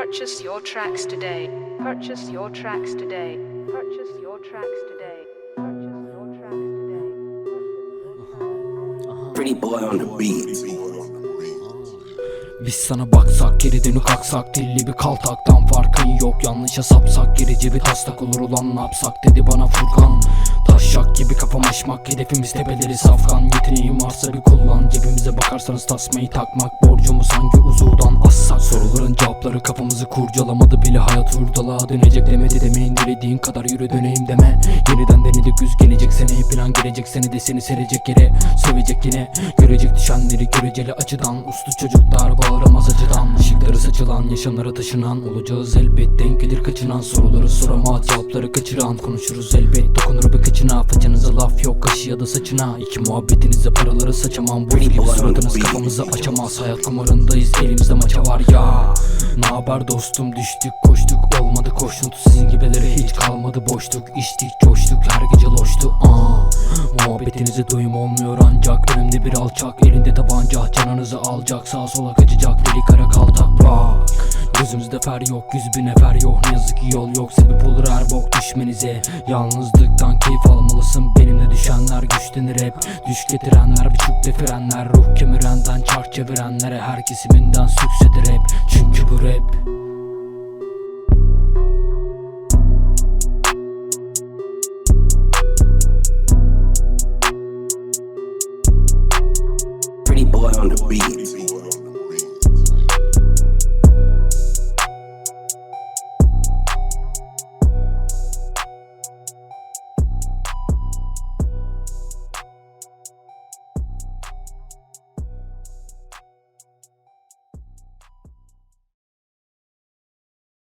Purchase your tracks today. Purchase your tracks today. Purchase your tracks today. Purchase your tracks today. Pretty boy on the beat. Biz sana baksak geri dönük aksak Dilli bir kaltaktan farkın yok Yanlışa sapsak geri cebi taslak olur ulan ne yapsak dedi bana Furkan Taşak gibi kafam aşmak hedefimiz tepeleri safkan Yeteneğim varsa bir kullan. Cebimize bakarsanız tasmayı takmak Borcumuz hangi uzuvdan assak. Soruların cevapları kafamızı kurcalamadı bile. Hayat hurdalığa dönecek demedi demeyin Dilediğin kadar yürü döneyim deme. Yeniden denedik güz gelecek sene. Plan gelecek seni de seni serecek yere. Sövecek yine Görecek düşenleri göreceli açıdan. Uslu çocuklar bağıramaz acıdan Saçılan yaşamlara taşınan Olacağız elbet denk gelir kaçınan Soruları soramaz cevapları kaçıran Konuşuruz elbet dokunur bir kıçına Fıçınıza laf yok kaşı ya da saçına. İki muhabbetinize paraları saçamam. Bu gibi suratınız kafamızı açamaz. Hayat kumarındayız elimizde maça var ya. Ne haber dostum? Düştük koştuk Olmadı. Koşuntu sizin gibileri hiç kalmadı. Boşluk içtik coştuk her gece loştu. Aa, Muhabbetinize doyum olmuyor ancak. Önümde bir alçak elinde tabanca. Canınızı alacak sağa sola kaçacak. Deli kara kaltak Gözümüzde fer yok yüz bin efer yok. Ne yazık ki yol yok sebep olur her bok düşmenize. Yalnızlıktan keyif almalısın Benimle düşenler güçlenir hep. Düş getirenler buçuk frenler Ruh kemirenden çark çevirenlere Her kesiminden süksedir hep. Çünkü bu rap Pretty boy on the beat.